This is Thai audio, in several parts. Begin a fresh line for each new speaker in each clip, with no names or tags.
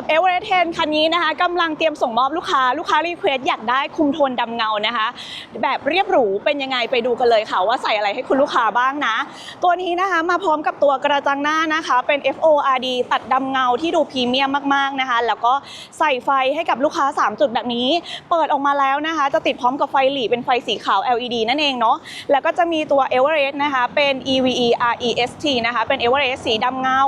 ับเอเวอเรสต์เคันนี้นะคะกำลังเตรียมส่งมอบลูกค้าลูกค้ารีเควสอยากได้คุมโทนดำเงานะคะ แบบเรียบหรูเป็นยังไงไปดูกันเลยค่ะ ว่าใส่อะไรให้คุณลูกค้าบ้างนะ ตัวนี้นะคะมาพร้อมกับตัวกระจังหน้านะคะ เป็น FORD ตัดดำเงาที่ดูพรีเมียมมากๆนะคะ แล้วก็ใส่ไฟให้กับลูกค้า 3 จุดแบบนี้ เปิดออกมาแล้วนะคะ จะติดพร้อมกับไฟหลีเป็นไฟสีขาว LED นั่นเองเนาะแล้วก็จะมีตัว e v e r e s t นะคะเป็น EVE REST นะคะเป็น e v e r e s t สีดำเงา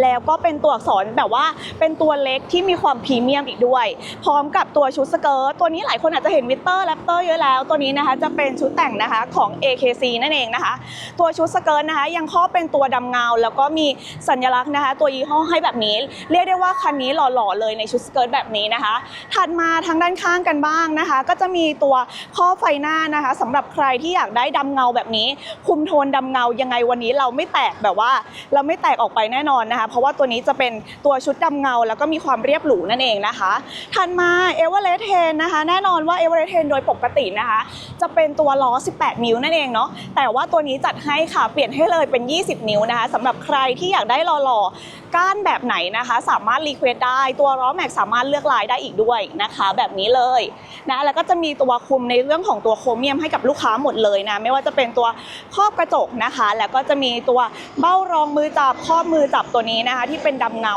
แล้วก็เป็นตัวอักษรแบบว่าเป็นตัวเล็กที่มีความพรีเมียมอีกด้วย พร้อมกับตัวชุดสเกิร์ตตัวนี้หลายคนอาจจะเห็นวิตเตอร์แรปเตอร์เยอะแล้ว ตัวนี้นะคะจะเป็นชุดแต่งนะคะของ AKC นั่นเองนะคะ ตัวชุดสเกิร์ตนะคะ ยังครอบเป็นตัวดำเงา แล้วก็มีสัญลักษณ์นะคะ ตัวยี่ห้อให้แบบนี้ เรียกได้ว่าคันนี้หล่อๆเลยในชุดสเกิร์ตแบบนี้นะคะ ถัดมาทางด้านข้างกันบ้างนะคะ ก็จะมีตัวข้อไฟหน้านะคะสำหรับใครที่อยากได้ดำเงาแบบนี้ คุมโทนดำเงายังไงวันนี้เราไม่แตกแบบว่า เราไม่แตกออกไปแน่นอนนะคะ เพราะว่าตัวนี้จะเป็นตัวชุดดำเงา แล้วก็มีความเรียบหรูนั่นเองนะคะถัดมาเอเวอเรสเทนนะคะ แน่นอนว่าเอเวอเรสเทนโดยปกตินะคะ จะเป็นตัวล้อ 18 นิ้วนั่นเองเนาะแต่ว่าตัวนี้จัดให้ค่ะเปลี่ยนให้เลยเป็น 20 นิ้วนะคะสำหรับใครที่อยากได้หล่อๆก้านแบบไหนนะคะ สามารถรีเควสได้ตัวล้อแม็กสามารถเลือกลายได้อีกด้วยนะคะ แบบนี้เลยนะแล้วก็จะมีตัวคุมในเรื่องของตัวโครเมียมให้กับลูกค้าหมดเลยนะไม่ว่าจะเป็นตัวครอบกระจกนะคะ แล้วก็จะมีตัวเบ้ารองมือจับครอบมือจับตัวนี้นะคะ ที่เป็นดำเงา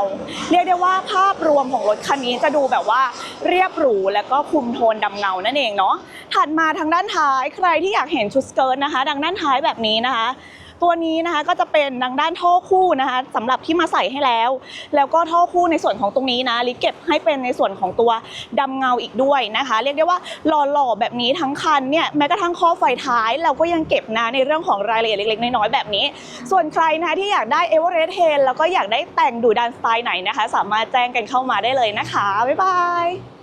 เรียกได้ว่าภาพาพรวมของรถคันนี้จะดูแบบว่าเรียบหรูและก็คุมโทนดำเงานั่นเองเนาะถัดมาทางด้านท้ายใครที่อยากเห็นชุดสเกิร์ตนะคะ ดังด้านท้ายแบบนี้นะคะ ตัวนี้นะคะก็จะเป็นทางด้านท่อคู่นะคะสำหรับที่มาใส่ให้แล้ว แล้วก็ท่อคู่ในส่วนของตรงนี้นะลิเก็บให้เป็นในส่วนของตัวดำเงาอีกด้วยนะคะ เรียกได้ว่าหล่อๆแบบนี้ทั้งคันเนี่ยแม้กระทั่งข้อไฟท้ายเราก็ยังเก็บนะในเรื่องของรายละเอียดเล็กๆน้อยๆแบบนี้ ส่วนใครนะคะที่อยากได้เอเวอเรสต์เทนแล้วก็อยากได้แต่งดูดันสไตล์ไหนนะคะ สามารถแจ้งกันเข้ามาได้เลยนะคะบ๊ายบาย